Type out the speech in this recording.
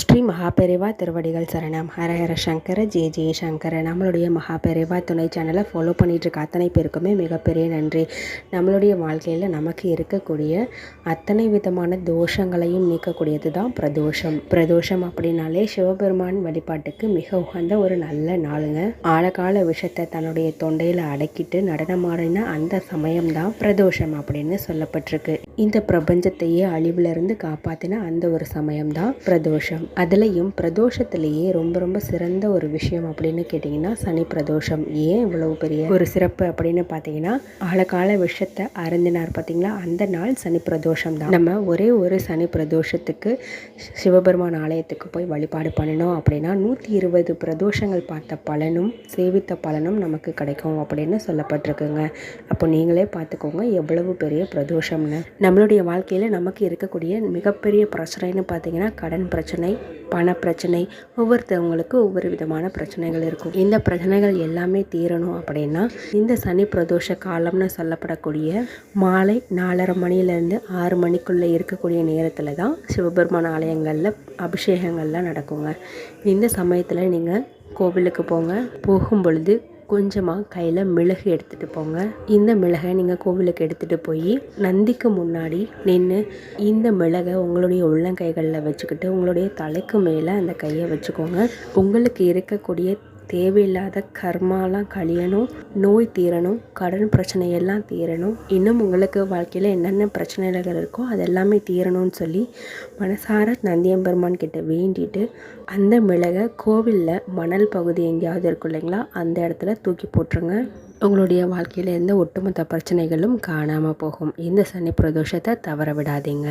ஸ்ரீ மகாபெரிவா திருவடிகள் சரணம். ஹரஹர சங்கர ஜே ஜெய சங்கர. நம்மளுடைய மகாபெரிவா துணை சேனலை ஃபாலோ பண்ணிகிட்ருக்க அத்தனை பேருக்குமே மிகப்பெரிய நன்றி. நம்மளுடைய வாழ்க்கையில் நமக்கு இருக்கக்கூடிய அத்தனை விதமான தோஷங்களையும் நீக்கக்கூடியது தான் பிரதோஷம். பிரதோஷம் அப்படின்னாலே சிவபெருமான் வழிபாட்டுக்கு மிக உகந்த ஒரு நல்ல நாளுங்க. ஆழகால விஷத்தை தன்னுடைய தொண்டையில் அடக்கிட்டு நடனமாடின அந்த சமயம்தான் பிரதோஷம் அப்படின்னு சொல்லப்பட்டிருக்கு. இந்த பிரபஞ்சத்தையே அழிவிலிருந்து காப்பாற்றின அந்த ஒரு சமயம்தான் பிரதோஷம். அதுலேயும் பிரதோஷத்துலேயே ரொம்ப ரொம்ப சிறந்த ஒரு விஷயம் அப்படின்னு கேட்டிங்கன்னா சனி பிரதோஷம். ஏன் இவ்வளவு பெரிய ஒரு சிறப்பு அப்படின்னு பார்த்தீங்கன்னா ஆழகால விஷத்தை அருந்தினார் பார்த்தீங்களா அந்த நாள் சனி பிரதோஷம் தான். நம்ம ஒரே ஒரு சனி பிரதோஷத்துக்கு சிவபெருமான் ஆலயத்துக்கு போய் வழிபாடு பண்ணணும் அப்படின்னா நூற்றி இருபது பிரதோஷங்கள் பார்த்த பலனும் சேவித்த பலனும் நமக்கு கிடைக்கும் அப்படின்னு சொல்லப்பட்டிருக்குங்க. அப்போ நீங்களே பார்த்துக்கோங்க எவ்வளவு பெரிய பிரதோஷம்னு. நம்மளுடைய வாழ்க்கையில் நமக்கு இருக்கக்கூடிய மிகப்பெரிய பிரச்சனைன்னு பார்த்தீங்கன்னா கடன் பிரச்சனை பிரச்சனை பண பிரச்சனை ஒவ்வொருத்தவங்களுக்கு ஒவ்வொரு விதமான பிரச்சனைகள் இருக்கும். இந்த பிரச்சனைகள் எல்லாமே தீரணும் அப்படின்னா இந்த சனி பிரதோஷ காலம்னு சொல்லப்படக்கூடிய மாலை நாலரை மணிலேருந்து ஆறு மணிக்குள்ளே இருக்கக்கூடிய நேரத்தில் தான் சிவபெருமான் ஆலயங்களில் அபிஷேகங்கள்லாம் நடக்குங்க. இந்த சமயத்தில் நீங்கள் கோவிலுக்கு போங்க. போகும் பொழுது கொஞ்சமாக கையில் மிளகு எடுத்துகிட்டு போங்க. இந்த மிளகை நீங்கள் கோவிலுக்கு எடுத்துகிட்டு போய் நந்திக்கு முன்னாடி நின்று இந்த மிளகை உங்களுடைய உள்ளங்கைகளில் வச்சுக்கிட்டு உங்களுடைய தலைக்கு மேலே அந்த கையை வச்சுக்கோங்க. உங்களுக்கு இருக்கக்கூடிய தேவையில்லாத கர்மாலாம் கழியணும் நோய் தீரணும் கடன் பிரச்சனை எல்லாம் தீரணும். இன்னும் உங்களுக்கு வாழ்க்கையில் என்னென்ன பிரச்சனைகள் இருக்கோ அது எல்லாமே தீரணும்னு சொல்லி மனசார நந்தியம்பெருமான் கிட்ட வேண்டிட்டு அந்த மிளகை கோவிலில் மணல் பகுதி எங்கேயாவது இருக்கும் இல்லைங்களா அந்த இடத்துல தூக்கி போட்டுருங்க. உங்களுடைய வாழ்க்கையில் எந்த ஒட்டுமொத்த பிரச்சனைகளும் காணாமல் போகும். இந்த சனி பிரதோஷத்தை தவற விடாதீங்க.